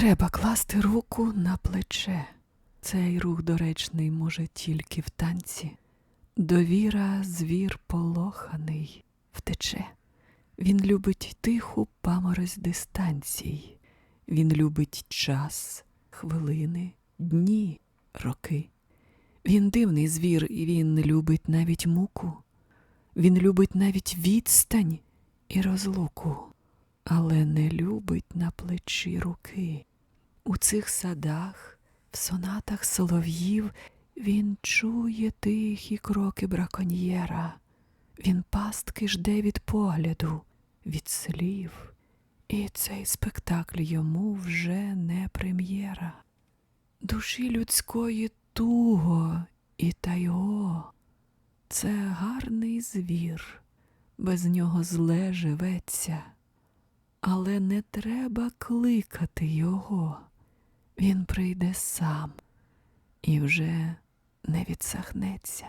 треба класти руку на плече. Цей рух доречний може тільки в танці. Довіра, звір полоханий, втече. Він любить тиху паморозь дистанцій. Він любить час, хвилини, дні, роки. Він дивний звір, і він любить навіть муку. Він любить навіть відстань і розлуку, але не любить на плечі руки. У цих садах, в сонатах солов'їв він чує тихі кроки браконьєра. Він пастки жде від погляду, від слів, і цей спектакль йому вже не прем'єра. Душі людської туго і тайго. Це гарний звір, без нього зле живеться, але не треба кликати його. Він прийде сам і вже не відсахнеться.